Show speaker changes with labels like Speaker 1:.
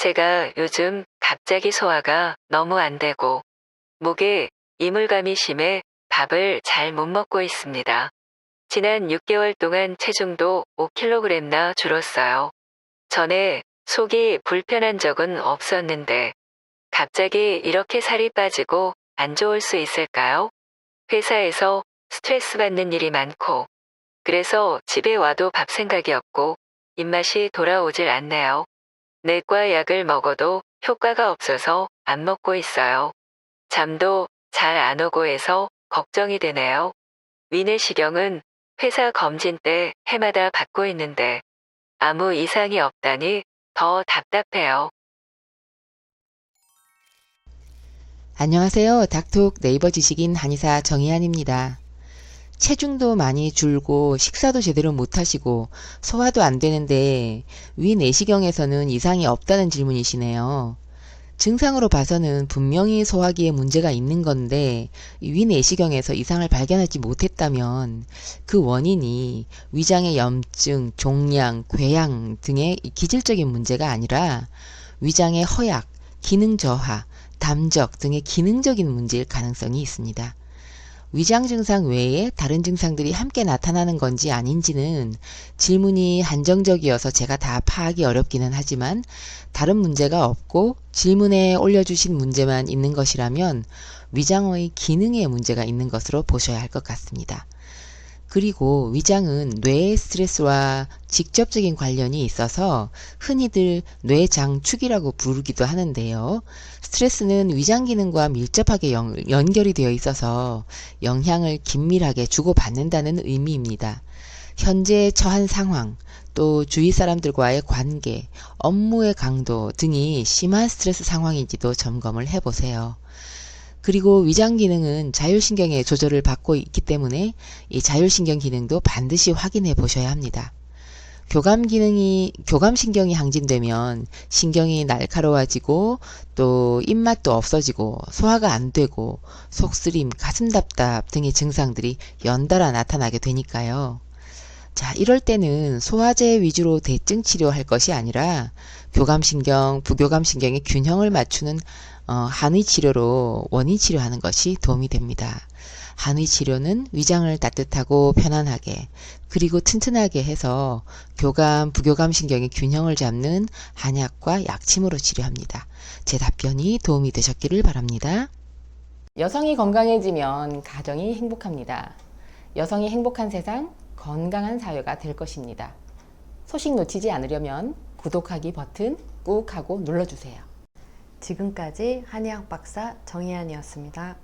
Speaker 1: 제가 요즘 갑자기 소화가 너무 안 되고 목에 이물감이 심해 밥을 잘 못 먹고 있습니다. 지난 6개월 동안 체중도 5kg나 줄었어요. 전에 속이 불편한 적은 없었는데 갑자기 이렇게 살이 빠지고 안 좋을 수 있을까요? 회사에서 스트레스 받는 일이 많고 그래서 집에 와도 밥 생각이 없고 입맛이 돌아오질 않네요. 내과 약을 먹어도 효과가 없어서 안 먹고 있어요. 잠도 잘 안 오고 해서 걱정이 되네요. 위내시경은 회사 검진 때 해마다 받고 있는데 아무 이상이 없다니 더 답답해요.
Speaker 2: 안녕하세요. 닥톡 네이버 지식인 한의사 정희안입니다. 체중도 많이 줄고 식사도 제대로 못 하시고 소화도 안 되는데 위 내시경에서는 이상이 없다는 질문이시네요. 증상으로 봐서는 분명히 소화기에 문제가 있는 건데 이위 내시경에서 이상을 발견하지 못했다면 그 원인이 위장의 염증, 종양, 궤양 등의 이 기질적인 문제가 아니라 위장의 허약, 기능 저하, 담적 등의 기능적인 문제일 가능성이 있습니다. 위장 증상 외에 다른 증상들이 함께 나타나는 건지 아닌지는 질문이 한정적이어서 제가 다 파악이 어렵기는 하지만 다른 문제가 없고 질문에 올려주신 문제만 있는 것이라면 위장의 기능에 문제가 있는 것으로 보셔야 할 것 같습니다. 그리고 위장은 뇌의 스트레스와 직접적인 관련이 있어서 흔히들 뇌장축이라고 부르기도 하는데요. 스트레스는 위장 기능과 밀접하게 연, 연결이 되어 있어서 영향을 긴밀하게 주고받는다는 의미입니다. 현재 처한 상황, 또 주위 사람들과의 관계, 업무의 강도 등이 심한 스트레스 상황인지도 점검을 해보세요. 그리고 위장 기능은 자율신경의 조절을 받고 있기 때문에 이 자율신경 기능도 반드시 확인해 보셔야 합니다. 교감 기능이 교감 신경이 항진되면 신경이 날카로워지고 또 입맛도 없어지고 소화가 안 되고 속쓰림, 가슴 답답 등의 증상들이 연달아 나타나게 되니까요. 자, 이럴 때는 소화제 위주로 대증 치료할 것이 아니라 교감신경, 부교감신경의 균형을 맞추는 어, 한의 치료로 원인 치료하는 것이 도움이 됩니다. 한의 치료는 위장을 따뜻하고 편안하게 그리고 튼튼하게 해서 교감, 부교감 신경의 균형을 잡는 한약과 약침으로 치료합니다. 제 답변이 도움이 되셨기를 바랍니다. 여성이 건강해지면 가정이 행복합니다. 여성이 행복한 세상, 건강한 사회가 될 것입니다. 소식 놓치지 않으려면 구독하기 버튼 꾹 하고 눌러주세요.
Speaker 3: 지금까지 한의학 박사 정희안이었습니다.